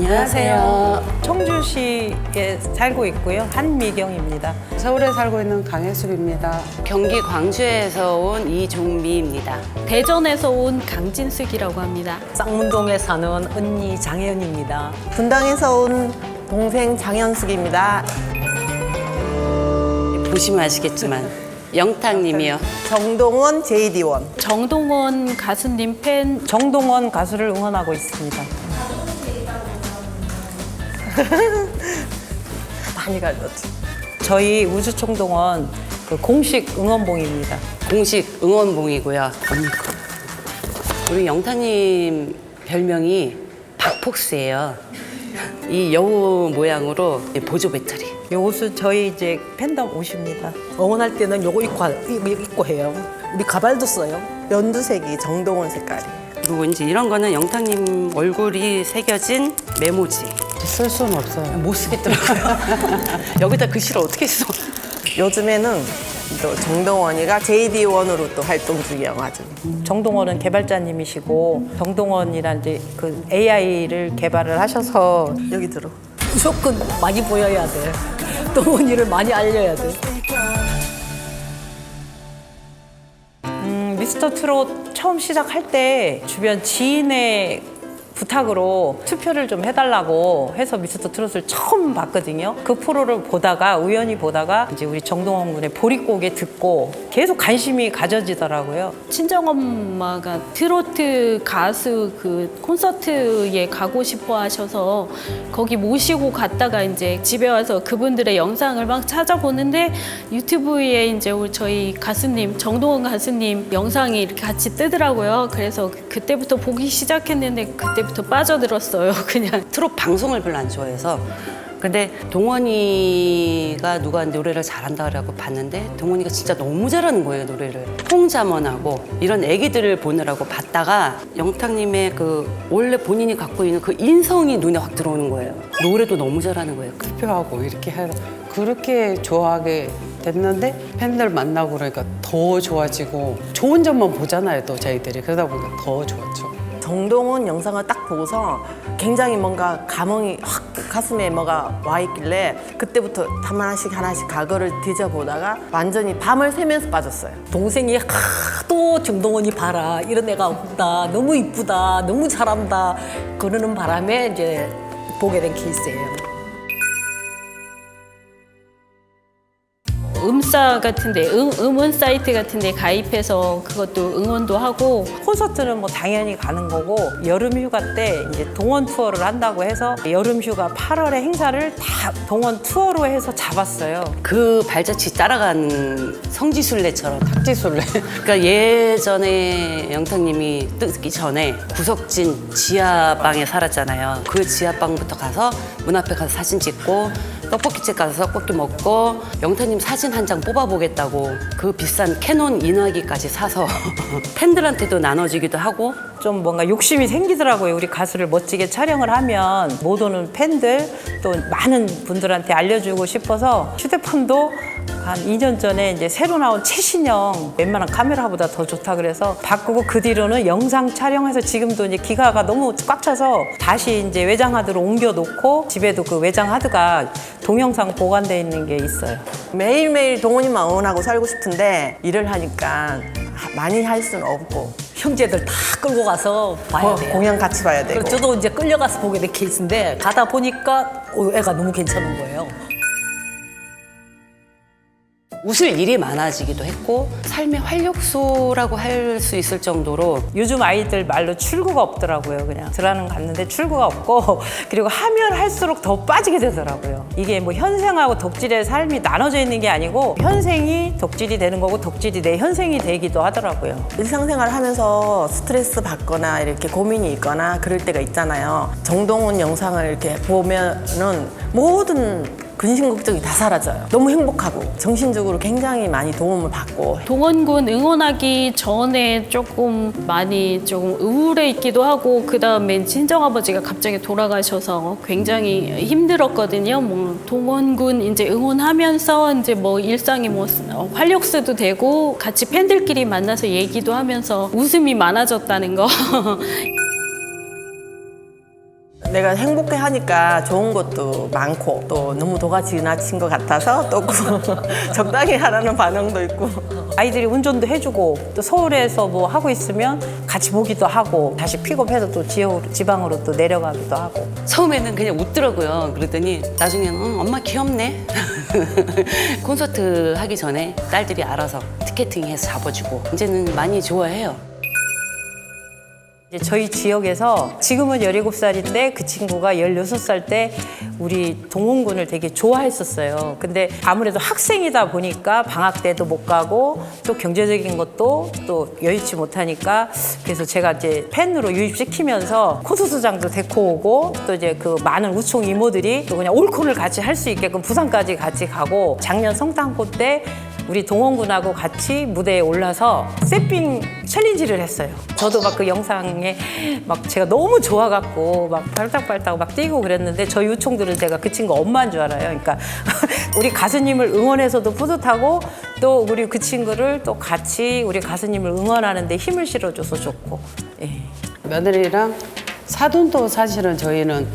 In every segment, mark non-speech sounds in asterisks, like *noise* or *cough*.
안녕하세요. 청주시에 살고 있고요. 한미경입니다. 서울에 살고 있는 강혜숙입니다. 경기 광주에서 온 이종미입니다. 대전에서 온 강진숙이라고 합니다. 쌍문동에 사는 언니 장혜연입니다. 분당에서 온 동생 장현숙입니다. 보시면 아시겠지만 영탁님이요. 정동원 JD1. 정동원 가수님 팬 정동원 가수를 응원하고 있습니다. *laughs* 많이 갈렸지. 저희 우주총동원 그 공식 응원봉입니다. 공식 응원봉이고요. 우리 영탁님 별명이 박폭스예요. 이 여우 모양으로 보조 배터리. 요 옷은 저희 이제 팬덤 옷입니다. 응원할 때는 요거 입고, 하- 입고 해요. 우리 가발도 써요. 연두색이 정동원 색깔이. 그리고 이제 이런 거는 영탁님 얼굴이 새겨진 메모지. 쓸 수는 없어요. 못 쓰겠더라고요. *laughs* 여기다 글씨를 어떻게 써? 요즘에는 또 정동원이가 JD1으로 또 활동 중이에요, 아주. 정동원은 개발자님이시고 정동원이란 이제 그 AI를 개발을 하셔서 여기 들어. 무조건 많이 보여야 돼. 동원이를 많이 알려야 돼. 음, 미스터 트롯 처음 시작할 때 주변 지인의 부탁으로 투표를 좀 해달라고 해서 미스터 트롯을 처음 봤거든요. 그 프로를 보다가 우연히 보다가 이제 우리 정동원 군의 보릿고개 듣고 계속 관심이 가져지더라고요. 친정엄마가 트로트 가수 그 콘서트에 가고 싶어 하셔서 거기 모시고 갔다가 이제 집에 와서 그분들의 영상을 막 찾아보는데 유튜브에 이제 저희 가수님 정동원 가수님 영상이 이렇게 같이 뜨더라고요. 그래서 그때부터 보기 시작했는데 그때 부터 빠져들었어요. *laughs* 그냥 트롯 방송을 별로 안 좋아해서 근데 동원이가 누가 노래를 잘한다고 봤는데 동원이가 진짜 너무 잘하는 거예요 노래를 홍자먼하고 이런 애기들을 보느라고 봤다가 영탁님의 그 원래 본인이 갖고 있는 그 인성이 눈에 확 들어오는 거예요 노래도 너무 잘하는 거예요 투표하고 이렇게 해서 그렇게 좋아하게 됐는데 팬들 만나고 그러니까 더 좋아지고 좋은 점만 보잖아요, 또 저희들이. 그러다 보니까 더 좋았죠. 정동원 영상을 딱 보고서 굉장히 뭔가 감흥이 확 가슴에 뭐가 와 있길래 그때부터 하나씩 하나씩 과거를 뒤져보다가 완전히 밤을 새면서 빠졌어요. 동생이 하도 정동원이 봐라 이런 애가 없다 너무 이쁘다 너무 잘한다 그러는 바람에 이제 보게 된 케이스예요. 음사 같은데 음, 음원 사이트 같은데 가입해서 그것도 응원도 하고 콘서트는 뭐 당연히 가는 거고 여름 휴가 때 이제 동원 투어를 한다고 해서 여름 휴가 8월에 행사를 다 동원 투어로 해서 잡았어요. 그 발자취 따라가는 성지순례처럼 탁지술래. *laughs* 그러니까 예전에 영탁님이 뜨기 전에 구석진 지하방에 살았잖아요. 그 지하방부터 가서 문 앞에 가서 사진 찍고 떡볶이집 가서 떡볶이 먹고 영탁님 사진 한 장 뽑아보겠다고 그 비싼 캐논 인화기까지 사서 *laughs* 팬들한테도 나눠주기도 하고 좀 뭔가 욕심이 생기더라고요. 우리 가수를 멋지게 촬영을 하면 못 오는 팬들 또 많은 분들한테 알려주고 싶어서 휴대폰도 한 2년 전에 이제 새로 나온 최신형 웬만한 카메라보다 더 좋다 그래서 바꾸고 그 뒤로는 영상 촬영해서 지금도 이제 기가가 너무 꽉 차서 다시 이제 외장 하드로 옮겨 놓고 집에도 그 외장 하드가 동영상 보관돼 있는 게 있어요. 매일매일 동원이만 응원하고 살고 싶은데 일을 하니까 많이 할 수는 없고 형제들 다 끌고 가서 봐야 돼요. 공연 같이 봐야 되고 저도 이제 끌려가서 보게 된 케이스인데 가다 보니까 어, 애가 너무 괜찮은 거예요. 웃을 일이 많아지기도 했고 삶의 활력소라고 할 수 있을 정도로 요즘 아이들 말로 출구가 없더라고요. 그냥 드라는 갔는데 출구가 없고 *laughs* 그리고 하면 할수록 더 빠지게 되더라고요. 이게 뭐 현생하고 덕질의 삶이 나눠져 있는 게 아니고 현생이 덕질이 되는 거고 덕질이 내 현생이 되기도 하더라고요. 일상생활을 하면서 스트레스 받거나 이렇게 고민이 있거나 그럴 때가 있잖아요. 정동원 영상을 이렇게 보면은 모든 근심 걱정이 다 사라져요. 너무 행복하고 정신적으로 굉장히 많이 도움을 받고 동원군 응원하기 전에 조금 많이 조금 우울해 있기도 하고 그 다음에 친정아버지가 갑자기 돌아가셔서 굉장히 힘들었거든요. 뭐 동원군 이제 응원하면서 이제 뭐 일상이 뭐 활력소도 되고 같이 팬들끼리 만나서 얘기도 하면서 웃음이 많아졌다는 거. *laughs* 내가 행복해 하니까 좋은 것도 많고 또 너무 도가 지나친 것 같아서 또 *laughs* 적당히 하라는 반응도 있고 아이들이 운전도 해주고 또 서울에서 뭐 하고 있으면 같이 보기도 하고 다시 픽업해서 또 지역으로, 지방으로 또 내려가기도 하고 처음에는 그냥 웃더라고요. 그랬더니 나중에는 응, 엄마 귀엽네. *laughs* 콘서트 하기 전에 딸들이 알아서 티켓팅해서 잡아주고 이제는 많이 좋아해요. 이제 저희 지역에서 지금은 17살인데 그 친구가 16살 때 우리 동원군을 되게 좋아했었어요. 근데 아무래도 학생이다 보니까 방학 때도 못 가고 또 경제적인 것도 또 여의치 못하니까 그래서 제가 이제 팬으로 유입시키면서 콘서트장도 데리고 오고 또 이제 그 많은 우총 이모들이 또 그냥 올콘을 같이 할 수 있게끔 부산까지 같이 가고 작년 성탄꽃 때 우리 동원군하고 같이 무대에 올라서 세핑 챌린지를 했어요. 저도 막 그 영상에 막 제가 너무 좋아갖고 막 발딱발딱 막 뛰고 그랬는데 저희 유총들은 제가 그 친구 엄마인 줄 알아요. 그러니까 *laughs* 우리 가수님을 응원해서도 뿌듯하고 또 우리 그 친구를 또 같이 우리 가수님을 응원하는데 힘을 실어줘서 좋고. 예. 며느리랑 사돈도 사실은 저희는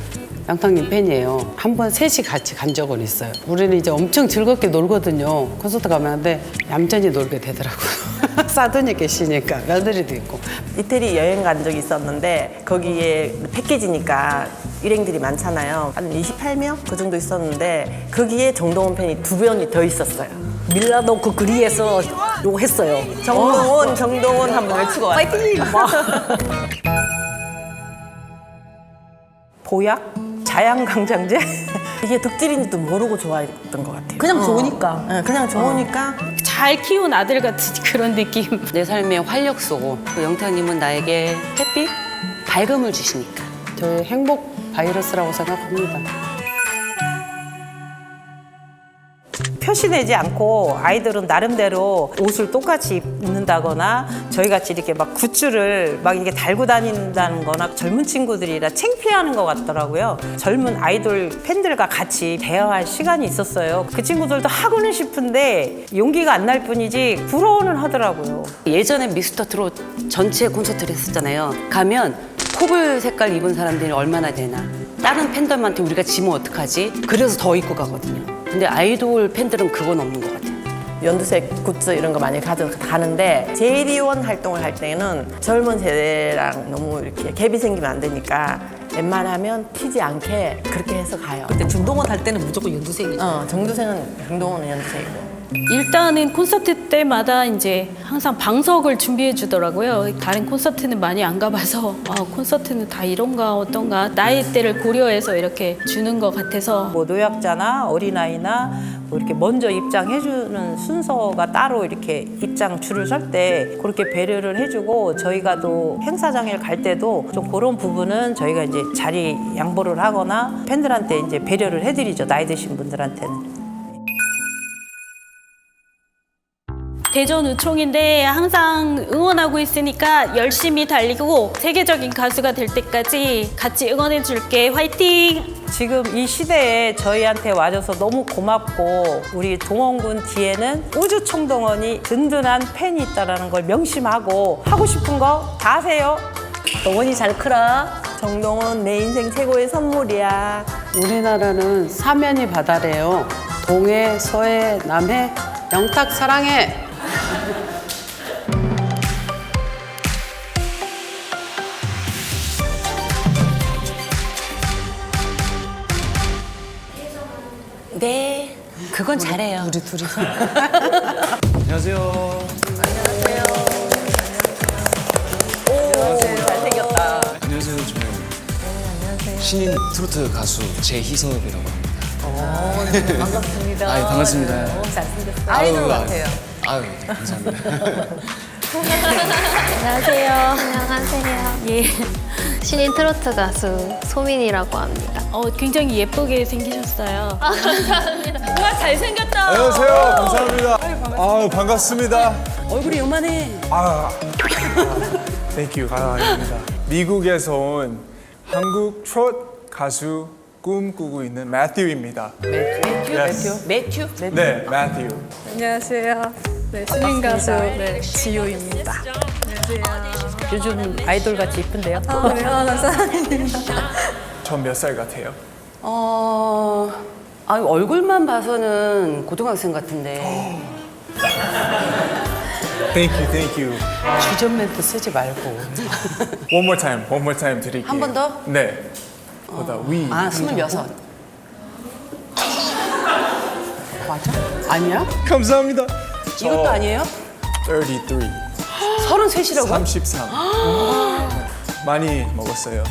양탕님 팬이에요. 한 번 셋이 같이 간 적은 있어요. 우리는 이제 엄청 즐겁게 놀거든요. 콘서트 가면 근데 얌전히 놀게 되더라고요. *laughs* 사돈이 계시니까 며느리도 있고. 이태리 여행 간 적이 있었는데 거기에 패키지니까 일행들이 많잖아요. 한 28명 그 정도 있었는데 거기에 정동원 팬이 두 명이 더 있었어요. 밀라노 그 그리에서 요거 했어요. 정동원, 정동원 한번 외치고 왔어요. 파이팅! 보약? 자양강장제? *laughs* 이게 덕질인지도 모르고 좋아했던 것 같아요. 그냥 좋으니까. 네, 그냥 좋으니까 잘 키운 아들 같은 *laughs* 그런 느낌. 내 삶의 활력소고 또 영탁님은 나에게 햇빛, 밝음을 주시니까. 저의 행복 바이러스라고 생각합니다. 표시내지 않고 아이들은 나름대로 옷을 똑같이 입는다거나 저희 같이 이렇게 막 굿즈를 막 이게 달고 다닌다는 거나 젊은 친구들이라 창피하는 것 같더라고요. 젊은 아이돌 팬들과 같이 대화할 시간이 있었어요. 그 친구들도 하고는 싶은데 용기가 안 날 뿐이지 부러워는 하더라고요. 예전에 미스터 트롯 전체 콘서트를 했었잖아요. 가면 코블 색깔 입은 사람들이 얼마나 되나. 다른 팬들한테 우리가 지면 어떡하지? 그래서 더 입고 가거든요. 근데 아이돌 팬들은 그건 없는 것 같아요. 연두색 굿즈 이런 거 많이 가져가는데 제이리원 활동을 할 때는 젊은 세대랑 너무 이렇게 갭이 생기면 안 되니까 웬만하면 튀지 않게 그렇게 해서 가요. 근데 중동원 할 때는 무조건 연두색이죠. 어, 정두생은 정동원은 연두색이고. 일단은 콘서트 때마다 이제 항상 방석을 준비해 주더라고요. 다른 콘서트는 많이 안 가봐서 아, 콘서트는 다 이런가 어떤가 나이대를 고려해서 이렇게 주는 것 같아서 뭐 노약자나 어린아이나 뭐 이렇게 먼저 입장해 주는 순서가 따로 이렇게 입장 줄을 설 때 그렇게 배려를 해주고 저희가 또 행사장에 갈 때도 좀 그런 부분은 저희가 이제 자리 양보를 하거나 팬들한테 이제 배려를 해드리죠 나이 드신 분들한테는. 대전 우총인데 항상 응원하고 있으니까 열심히 달리고 세계적인 가수가 될 때까지 같이 응원해 줄게. 화이팅! 지금 이 시대에 저희한테 와줘서 너무 고맙고 우리 동원군 뒤에는 우주 총동원이 든든한 팬이 있다라는 걸 명심하고 하고 싶은 거 다 하세요. 동원이 잘 크라. 정동원 내 인생 최고의 선물이야. 우리나라는 사면이 바다래요. 동해, 서해, 남해, 영탁 사랑해. 그건 잘해요. 우리 둘이서. *laughs* 안녕하세요. 잘생겼다. 안녕하세요. 저는 신인 트로트 가수 제희섭이라고 합니다. 반갑습니다. 아유, 반갑습니다. 너무 잘생겼어. 아유, 아이돌 아유. 같아요. 아유, 네, 감사합니다. *laughs* 안녕하세요. 안녕하세요. 예. 신인 트로트 가수 소민이라고 합니다. 어, 굉장히 예쁘게 생기셨어요. 아, 감사합니다. 와, 잘생겼다. 안녕하세요. 감사합니다. 아유, 반갑습니다. 얼굴이 요만해. 아, 땡큐. 아, 아닙니다. 미국에서 온 한국 트롯 가수 꿈꾸고 있는 매튜입니다. 매튜? Yes. 매튜? 네, 매튜. 안녕하세요. 네, 신인 가수 네, 지효입니다. 안녕하세요. 요즘 아이돌 같이 이쁜데요. 아, 네, 아, 감사합니다. 전 몇 살 같아요? 어, 아, 얼굴만 봐서는 고등학생 같은데. Thank you, thank you. 주전 멘트 쓰지 말고. One more time, one more time 드릴게요. 한번 더? 네. 보다 위. 아, 스물여섯. 맞아? 아니야? 감사합니다. 이것도 아니에요? 33. 서른셋이라고? 33. 많이 먹었어요.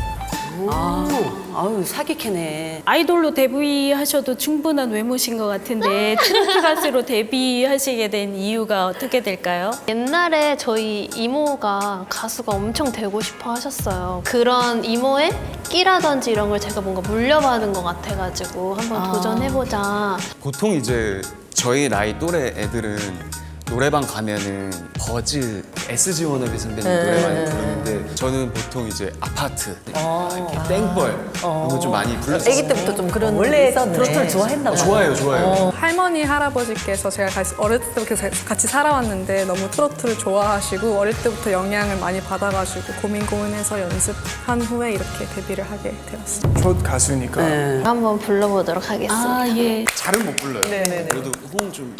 아유, 사기캐네. 아이돌로 데뷔하셔도 충분한 외모신 것 같은데 *laughs* 트로트 가수로 데뷔하시게 된 이유가 어떻게 될까요? 옛날에 저희 이모가 가수가 엄청 되고 싶어 하셨어요. 그런 이모의 끼라든지 이런 걸 제가 뭔가 물려받은 것 같아가지고 한번 도전해보자. 보통 이제 저희 나이 또래 애들은 노래방 가면은 버즈, SG 워너비 선배님 노래 많이 부르는데 저는 보통 이제 아파트, 이렇게 땡벌 이런 거 좀 많이 불렀어요. 아기 때부터 좀 그런 원래 트로트를 좋아했나 어, 좋아요, 좋아요. 할머니 할아버지께서 제가 같이 어렸을 때부터 같이 살아왔는데 너무 트로트를 좋아하시고 어릴 때부터 영향을 많이 받아가지고 고민 고민해서 연습한 후에 이렇게 데뷔를 하게 되었어요. 트롯 가수니까. 네. 한번 불러보도록 하겠습니다. 아, 예. 잘은 못 불러요. 그래도 호응 좀.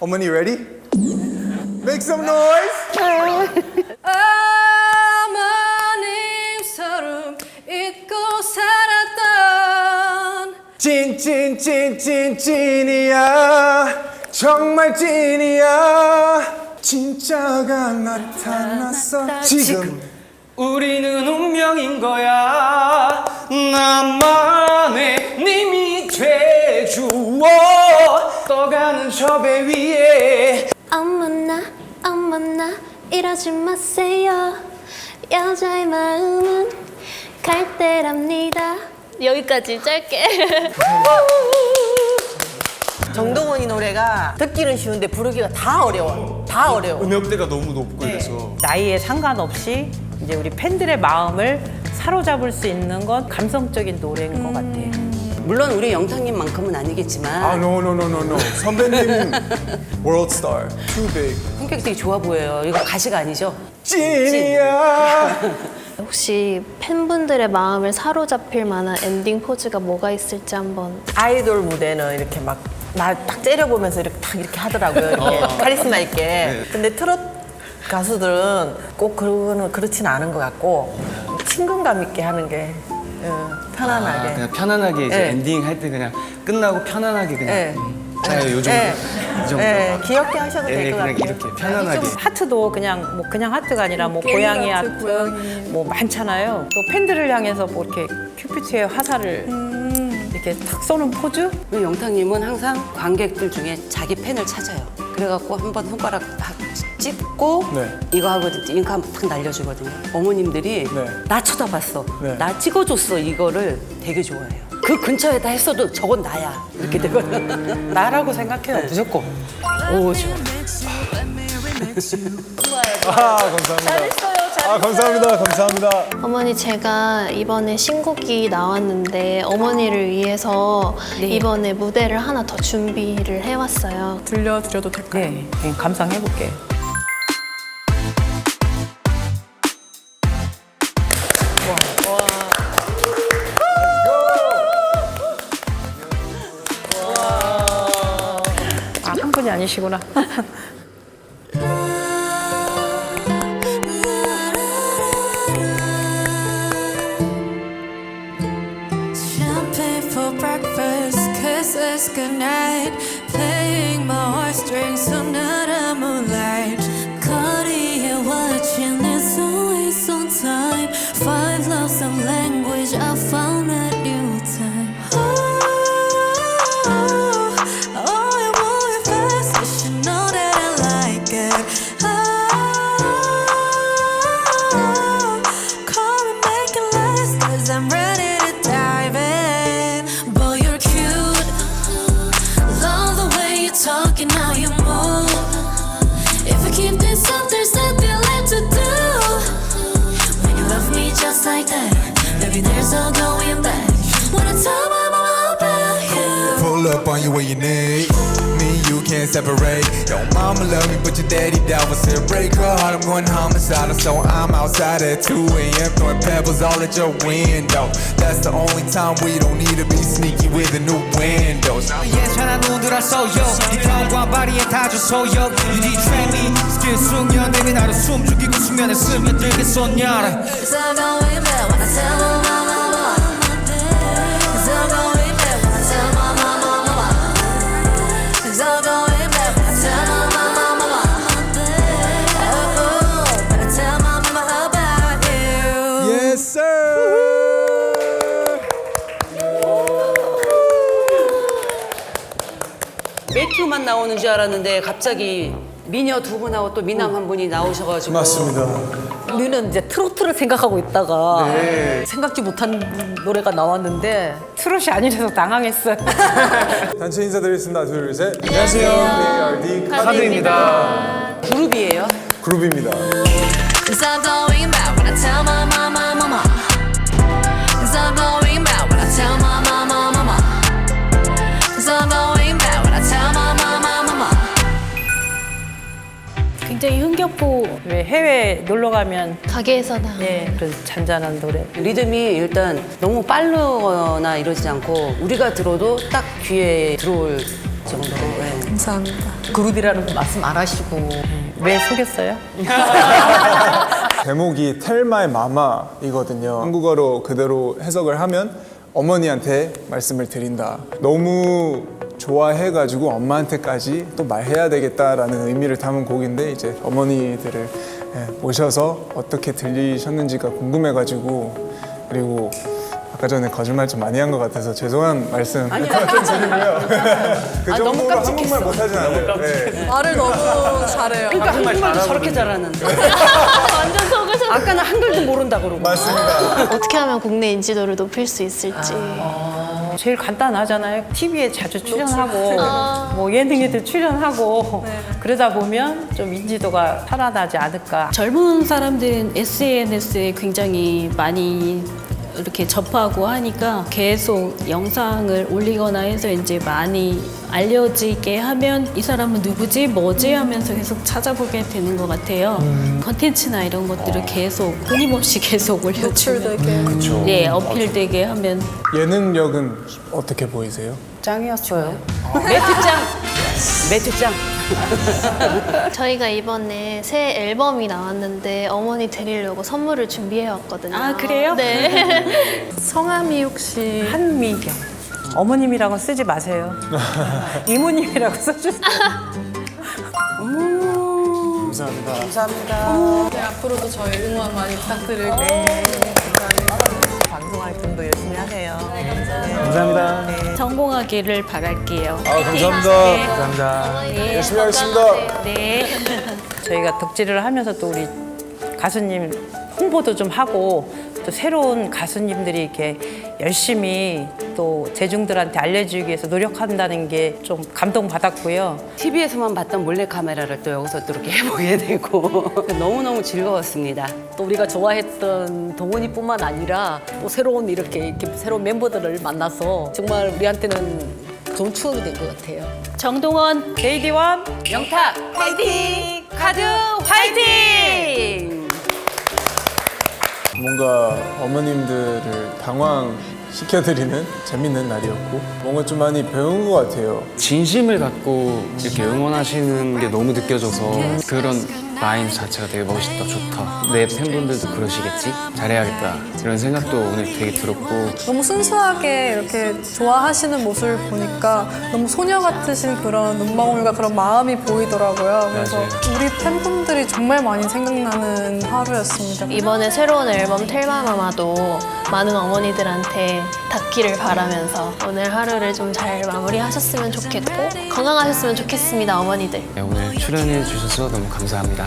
어머니 ready? Make some noise. 어머님 서름 잊고 살았던 찐찐찐찐 찐이야. 정말 찐이야. 진짜가 나타났어. 지금. 우리는 운명인 거야. 나만의 님이 돼주어 배 위에. 어머나 어머나 이러지 마세요. 여자의 마음은 갈대랍니다. 여기까지 짧게. *laughs* 정동원이 노래가 듣기는 쉬운데 부르기가 다 어려워. 다 어려워. 음역대가 너무 높고 이래서. 나이에 상관없이 이제 우리 팬들의 마음을 사로잡을 수 있는 건 감성적인 노래인 것 같아요. 물론 우리 영탁님만큼은 아니겠지만 아 no no no no no 선배님 *laughs* world star too big 성격이 되게 좋아 보여요. 이거 가시가 아니죠? 찐이야 혹시 팬분들의 마음을 사로잡힐 만한 엔딩 포즈가 뭐가 있을지 한번 아이돌 무대는 이렇게 막 나딱 째려보면서 이렇게 딱 이렇게 하더라고요. 이렇게 카리스마 있게. 근데 트롯 가수들은 꼭 그거는 그렇진 않은 것 같고 친근감 있게 하는 게 어, 편안하게. 아, 그냥 편안하게 이제 네. 엔딩 할 때 그냥 끝나고 편안하게 그냥 네. 음, 자 요즘 네. 이 정도 네, 귀엽게 하셔도 예, 될것 그냥 같아요. 이렇게 편안하게 하트도 그냥 뭐 그냥 하트가 아니라 뭐 게임 고양이 하트, 하트 고양이. 뭐 많잖아요. 또 팬들을 향해서 뭐 이렇게 큐피트의 화살을 이렇게 탁 쏘는 포즈? 우리 영탁님은 항상 관객들 중에 자기 팬을 찾아요. 그래갖고 한 번 손가락 딱 찍고 네. 이거 하고 잉크 한번 탁 날려주거든요. 어머님들이 네. 나 쳐다봤어. 네. 나 찍어줬어. 이거를 되게 좋아해요. 그 근처에다 했어도 저건 나야. 이렇게 되거든. *laughs* 나라고 생각해요, 무조건. 오, 좋아. 아 감사합니다 아 감사합니다 감사합니다 어머니 제가 이번에 신곡이 나왔는데 어머니를 위해서 이번에 무대를 하나 더 준비를 해왔어요. 들려드려도 될까요? 네, 그냥 감상해볼게. 아, 아니시구나. *laughs* Champagne for breakfast, kisses goodnight. Wanna tell my mama about you. Pull up on you when you need me, you can't separate. Yo, mama love me, but your daddy down for said break her heart. I'm going homicidal, so I'm outside at 2 a.m. throwing pebbles all at your window. That's the only time we don't need to be sneaky with the new windows. 예찬한 눈들 쏘여 이 ton과 바리에 다져 소역 You detrain me 스킬 숙련 내미 나를 숨죽이고 수면에 스며들겠어 냐라 Cause I'm going back when I tell 나오는 줄 알았는데 갑자기 미녀 두 분하고 또 미남 한 분이 나오셔가지고 맞습니다. 우리는 이제 트로트를 생각하고 있다가 생각지 못한 노래가 나왔는데 트롯이 아니라서 당황했어요. *laughs* 단체 인사드리겠습니다. 둘, 셋. 안녕하세요. BARD 카드입니다. 그룹이에요. 그룹입니다. Cause I'm going back when I tell my mama, mama. 해외 놀러 가면 가게에서 나 예 그런 잔잔한 노래. 리듬이 일단 너무 빠르거나 이러지 않고 우리가 들어도 딱 귀에 들어올 정도로 예. 감사합니다. 그룹이라는 거 말씀 안 하시고 왜 속였어요? *laughs* 제목이 텔마의 마마이거든요. 한국어로 그대로 해석을 하면 어머니한테 말씀을 드린다. 너무 좋아해가지고 엄마한테까지 또 말해야 되겠다라는 의미를 담은 곡인데 이제 어머니들을 예, 모셔서 어떻게 들리셨는지가 궁금해가지고 그리고 아까 전에 거짓말 좀 많이 한 것 같아서 죄송한 말씀 *laughs* 좀 드리고요. *laughs* 그 아, 너무 정도로 깜찍했어. 한국말 못하진 않아요. 네. 말을 너무 잘해요. 그러니까 한국말도 저렇게 잘하는데 *laughs* 완전 속으셨 아까는 한글도 모른다 그러고 맞습니다. 어떻게 하면 국내 인지도를 높일 수 있을지 제일 간단하잖아요. TV에 자주 출연하고 *laughs* 뭐 예능에도 출연하고 그러다 보면 좀 인지도가 살아나지 않을까. 젊은 사람들은 SNS에 굉장히 많이 이렇게 접하고 하니까 계속 영상을 올리거나 해서 이제 많이 알려지게 하면 이 사람은 누구지 뭐지 하면서 계속 찾아보게 되는 것 같아요. 컨텐츠나 이런 것들을 계속 끊임없이 계속 올려주면 노출되게. 네 어필되게 하면 예능력은 어떻게 보이세요? 짱이었어요. 매튜짱 매튜짱 *laughs* 저희가 이번에 새 앨범이 나왔는데 어머니 드리려고 선물을 준비해 왔거든요. 아, 그래요? 네. *laughs* 성함이 혹시 한미경. 어머님이라고 쓰지 마세요. *laughs* 이모님이라고 써주세요. 감사합니다. 네, 앞으로도 저희 응원 많이 부탁드릴게 분도 열심히 하세요. 감사합니다. 성공하기를 바랄게요. 아, 감사합니다. 감사합니다. 열심히 하겠습니다. 네. 저희가 덕질을 하면서 또 우리 가수님 홍보도 좀 하고 또 새로운 가수님들이 이렇게 열심히 또 대중들한테 알려주기 위해서 노력한다는 게 좀 감동받았고요. TV에서만 봤던 몰래 카메라를 또 여기서 또 이렇게 *laughs* 해보게 되고 *laughs* 너무 너무 즐거웠습니다. 또 우리가 좋아했던 동원이뿐만 아니라 또 새로운 이렇게, 이렇게 새로운 멤버들을 만나서 정말 우리한테는 좋은 추억이 된 것 같아요. 정동원 KD1 영탁 화이팅! 카드 화이팅! 뭔가 어머님들을 당황시켜드리는 재밌는 날이었고 뭔가 좀 많이 배운 것 같아요. 진심을 갖고 이렇게 응원하시는 게 너무 느껴져서 그런 마인 자체가 되게 멋있다, 좋다. 내 팬분들도 그러시겠지? 잘해야겠다. 이런 생각도 오늘 되게 들었고 너무 순수하게 이렇게 좋아하시는 모습을 보니까 너무 소녀 같으신 그런 눈망울과 그런 마음이 보이더라고요. 그래서 맞아요. 우리 팬분들이 정말 많이 생각나는 하루였습니다. 이번에 새로운 앨범 텔마마마도 많은 어머니들한테 닿기를 바라면서 오늘 하루를 좀 잘 마무리하셨으면 좋겠고 건강하셨으면 좋겠습니다 어머니들. 네, 오늘 출연해 주셔서 너무 감사합니다.